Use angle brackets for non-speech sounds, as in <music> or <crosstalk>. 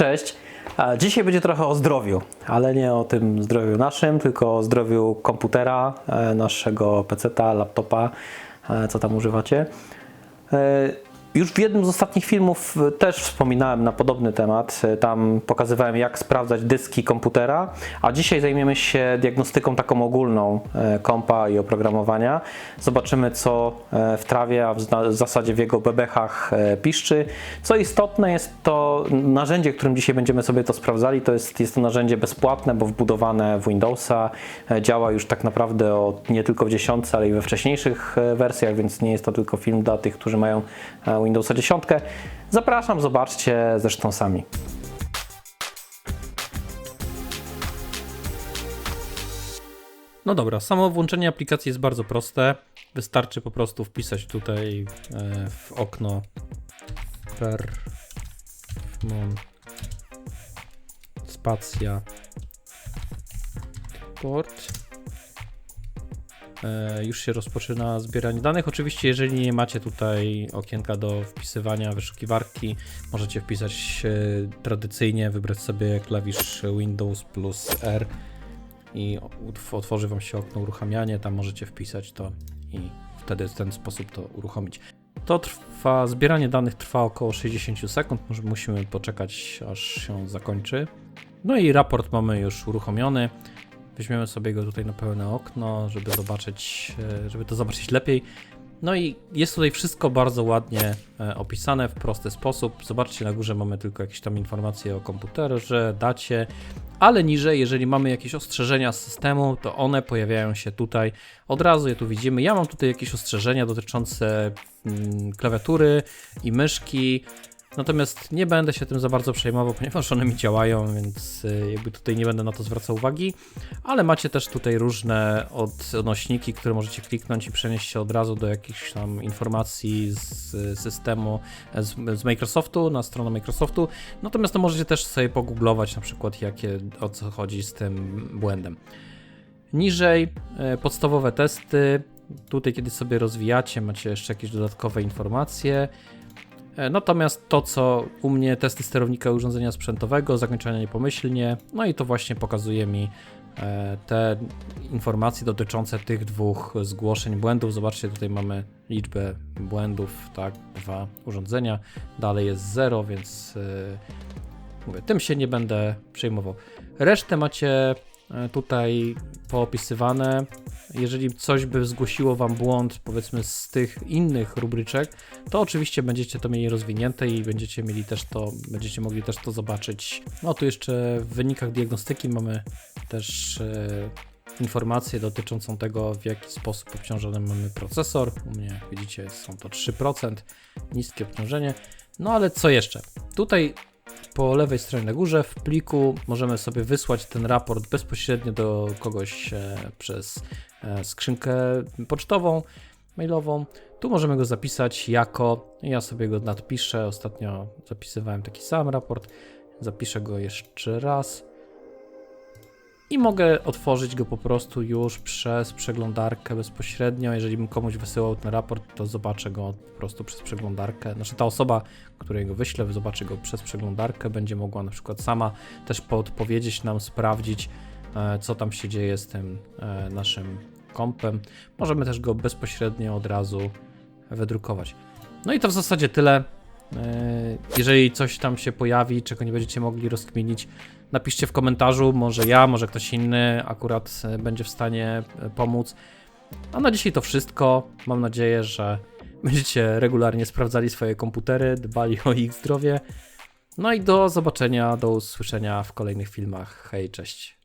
Cześć. E, Dzisiaj będzie trochę o zdrowiu, ale nie o tym zdrowiu naszym, tylko o zdrowiu komputera, e, naszego PC-ta, laptopa, e, co tam używacie. Już w jednym z ostatnich filmów e, też wspominałem na podobny temat. E, Tam pokazywałem, jak sprawdzać dyski komputera, a dzisiaj zajmiemy się diagnostyką taką ogólną e, kompa i oprogramowania. Zobaczymy, co w trawie, a w zasadzie w jego bebechach piszczy. Co istotne, jest to narzędzie, którym dzisiaj będziemy sobie to sprawdzali. To jest, jest to narzędzie bezpłatne, bo wbudowane w Windowsa. Działa już tak naprawdę od, nie tylko w 10, ale i we wcześniejszych wersjach, więc nie jest to tylko film dla tych, którzy mają Windowsa 10. Zapraszam, zobaczcie zresztą sami. No dobra, samo włączenie aplikacji jest bardzo proste. Wystarczy po prostu wpisać tutaj e, w okno Perfmon spacja port. E, już się rozpoczyna zbieranie danych. Oczywiście, jeżeli nie macie tutaj okienka do wpisywania wyszukiwarki, możecie wpisać tradycyjnie, wybrać sobie klawisz Windows plus R i otworzy Wam się okno uruchamianie, tam możecie wpisać to i wtedy w ten sposób to uruchomić. To trwa, zbieranie danych trwa około 60 sekund, może musimy poczekać aż się zakończy. No i raport mamy już uruchomiony. Weźmiemy sobie go tutaj na pełne okno, żeby zobaczyć, e, żeby to zobaczyć lepiej. No i jest tutaj wszystko bardzo ładnie e, opisane w prosty sposób. Zobaczcie, na górze mamy tylko jakieś tam informacje o komputerze, dacie, ale niżej, jeżeli mamy jakieś ostrzeżenia z systemu, to one pojawiają się tutaj. Od razu je tu widzimy. Ja mam tutaj jakieś ostrzeżenia dotyczące mm, klawiatury i myszki. Natomiast nie będę się tym za bardzo przejmował, <laughs> ponieważ one mi działają, więc y, jakby tutaj nie będę na to zwracał uwagi. Ale macie też tutaj różne odnośniki, które możecie kliknąć i przenieść się od razu do jakichś tam informacji z y, systemu, e, z, Microsoftu, na stronę Microsoftu. Natomiast to możecie też sobie pogooglować na przykład jakie, o co chodzi z tym błędem. Niżej e, podstawowe testy. Tutaj, kiedy sobie rozwijacie, macie jeszcze jakieś dodatkowe informacje. E, Natomiast to, co u mnie testy sterownika urządzenia sprzętowego, zakończenia niepomyślnie, no i to właśnie pokazuje mi e, te informacje dotyczące tych dwóch zgłoszeń błędów. Zobaczcie, tutaj mamy liczbę błędów, tak, dwa urządzenia, dalej jest 0, więc e, mówię, tym się nie będę przejmował. Resztę macie tutaj poopisywane. Jeżeli coś by zgłosiło Wam błąd, powiedzmy z tych innych rubryczek, to oczywiście będziecie to mieli rozwinięte i będziecie mieli też to, będziecie mogli też to zobaczyć. No tu jeszcze w wynikach diagnostyki mamy też e, informację dotyczącą tego, w jaki sposób obciążony mamy procesor. U mnie, jak widzicie, są to 3%, niskie obciążenie. No ale co jeszcze? Tutaj po lewej stronie na górze. W pliku możemy sobie wysłać ten raport bezpośrednio do kogoś e, przez e, skrzynkę pocztową, mailową. Tu możemy go zapisać jako, ja sobie go nadpiszę, ostatnio zapisywałem taki sam raport, zapiszę go jeszcze raz i mogę otworzyć go po prostu już przez przeglądarkę bezpośrednio. Jeżeli bym komuś wysyłał ten raport, to zobaczę go po prostu przez przeglądarkę. Znaczy ta osoba, której go wyślę, zobaczy go przez przeglądarkę, będzie mogła na przykład sama też podpowiedzieć nam, sprawdzić, e, co tam się dzieje z tym e, naszym kompem. Możemy też go bezpośrednio od razu wydrukować. No i to w zasadzie tyle. E, Jeżeli coś tam się pojawi, czego nie będziecie mogli rozkminić, napiszcie w komentarzu, może ja, może ktoś inny akurat e, będzie w stanie e, pomóc. A na dzisiaj to wszystko. Mam nadzieję, że <laughs> będziecie regularnie sprawdzali swoje komputery, dbali o ich zdrowie. No i do zobaczenia, do usłyszenia w kolejnych filmach. Hej, cześć.